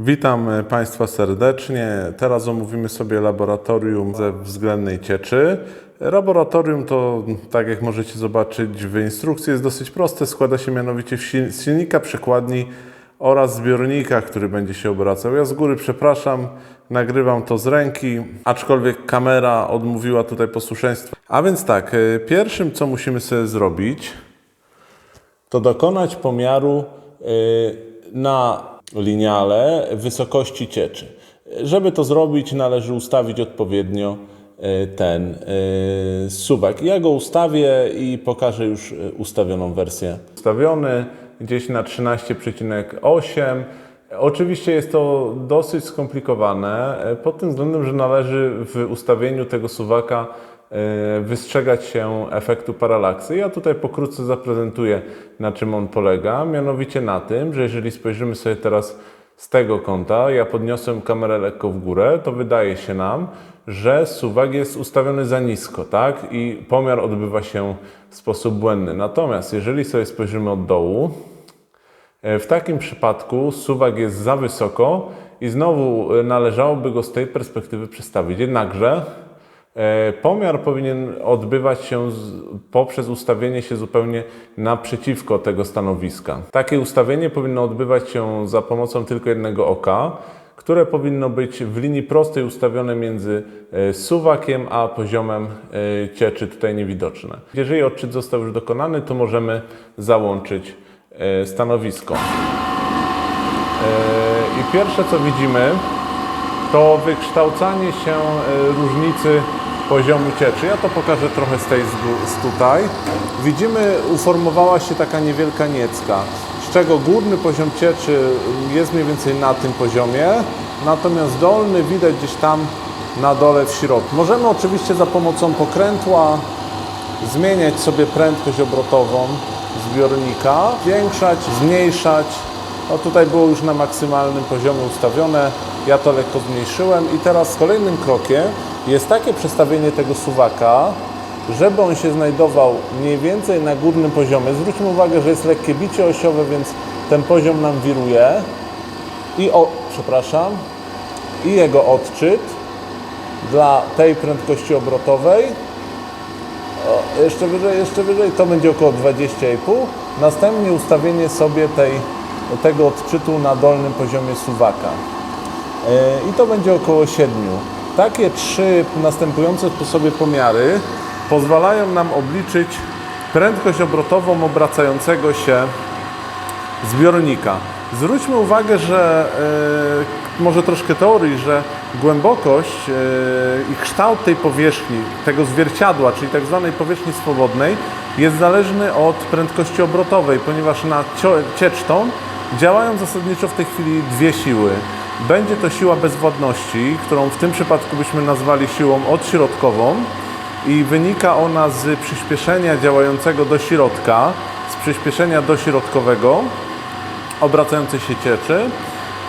Witam e, Państwa serdecznie. Teraz omówimy sobie laboratorium ze względnej cieczy. Laboratorium to, tak jak możecie zobaczyć w instrukcji, jest dosyć proste. Składa się mianowicie z silnika, przekładni oraz zbiornika, który będzie się obracał. Ja z góry przepraszam, nagrywam to z ręki, aczkolwiek kamera odmówiła tutaj posłuszeństwa. A więc tak, e, pierwszym co musimy sobie zrobić, to dokonać pomiaru y, na liniale wysokości cieczy. Żeby to zrobić, należy ustawić odpowiednio y, ten y, suwak. Ja go ustawię i pokażę już y, ustawioną wersję. Ustawiony gdzieś na 13,8. Oczywiście jest to dosyć skomplikowane pod tym względem, że należy w ustawieniu tego suwaka wystrzegać się efektu paralaksy. Ja tutaj pokrótce zaprezentuję, na czym on polega. Mianowicie na tym, że jeżeli spojrzymy sobie teraz z tego kąta, ja podniosłem kamerę lekko w górę, to wydaje się nam, że suwak jest ustawiony za nisko, tak? I pomiar odbywa się w sposób błędny. Natomiast jeżeli sobie spojrzymy od dołu, E, W takim przypadku suwak jest za wysoko i znowu e, należałoby go z tej perspektywy przestawić. Jednakże e, pomiar powinien odbywać się poprzez ustawienie się zupełnie naprzeciwko tego stanowiska. Takie ustawienie powinno odbywać się za pomocą tylko jednego oka, które powinno być w linii prostej ustawione między e, suwakiem a poziomem e, cieczy tutaj niewidoczne. Jeżeli odczyt został już dokonany, to możemy załączyć e, stanowisko. E, I pierwsze co widzimy, to wykształcanie się e, różnicy poziomu cieczy. Ja to pokażę trochę z tej z, tutaj. Widzimy, uformowała się taka niewielka niecka, z czego górny poziom cieczy jest mniej więcej na tym poziomie, natomiast dolny widać gdzieś tam na dole w środku. Możemy oczywiście za pomocą pokrętła zmieniać sobie prędkość obrotową zbiornika, zwiększać, zmniejszać. No tutaj było już na maksymalnym poziomie ustawione, ja to lekko zmniejszyłem i teraz kolejnym krokiem jest takie przestawienie tego suwaka, żeby on się znajdował mniej więcej na górnym poziomie. Zwróćmy uwagę, że jest lekkie bicie osiowe, więc ten poziom nam wiruje i o, przepraszam, i jego odczyt dla tej prędkości obrotowej o, jeszcze wyżej, jeszcze wyżej, to będzie około 20,5. Następnie ustawienie sobie tej, tego odczytu na dolnym poziomie suwaka. E, I to będzie około 7. Takie trzy następujące po sobie pomiary pozwalają nam obliczyć prędkość obrotową obracającego się zbiornika. Zwróćmy uwagę, że e, może troszkę teorii, że głębokość e, i kształt tej powierzchni, tego zwierciadła, czyli tak zwanej powierzchni swobodnej, jest zależny od prędkości obrotowej, ponieważ na cio- ciecz tą działają zasadniczo w tej chwili dwie siły. Będzie to siła bezwładności, którą w tym przypadku byśmy nazwali siłą odśrodkową i wynika ona z przyspieszenia działającego do środka, z przyspieszenia dośrodkowego obracającej się cieczy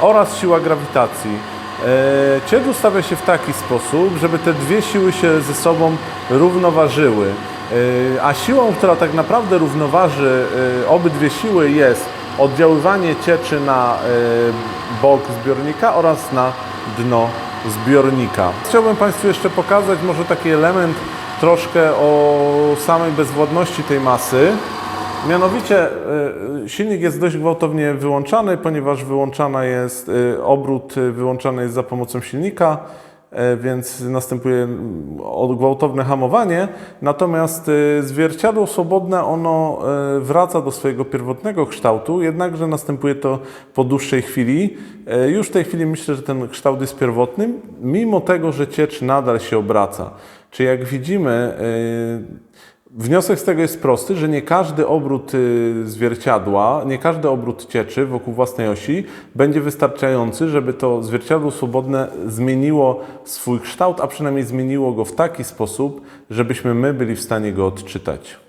oraz siła grawitacji. E, Ciecz ustawia się w taki sposób, żeby te dwie siły się ze sobą równoważyły. E, A siłą, która tak naprawdę równoważy e, obydwie siły jest oddziaływanie cieczy na e, bok zbiornika oraz na dno zbiornika. Chciałbym Państwu jeszcze pokazać może taki element troszkę o samej bezwładności tej masy. Mianowicie y, silnik jest dość gwałtownie wyłączany, ponieważ wyłączana jest y, obrót wyłączany jest za pomocą silnika, więc następuje mm, gwałtowne hamowanie. Natomiast y, zwierciadło swobodne ono y, wraca do swojego pierwotnego kształtu, jednakże następuje to po dłuższej chwili. Y, Już w tej chwili myślę, że ten kształt jest pierwotny, mimo tego, że ciecz nadal się obraca. Czy jak widzimy, Wniosek z tego jest prosty, że nie każdy obrót y, zwierciadła, nie każdy obrót cieczy wokół własnej osi będzie wystarczający, żeby to zwierciadło swobodne zmieniło swój kształt, a przynajmniej zmieniło go w taki sposób, żebyśmy my byli w stanie go odczytać.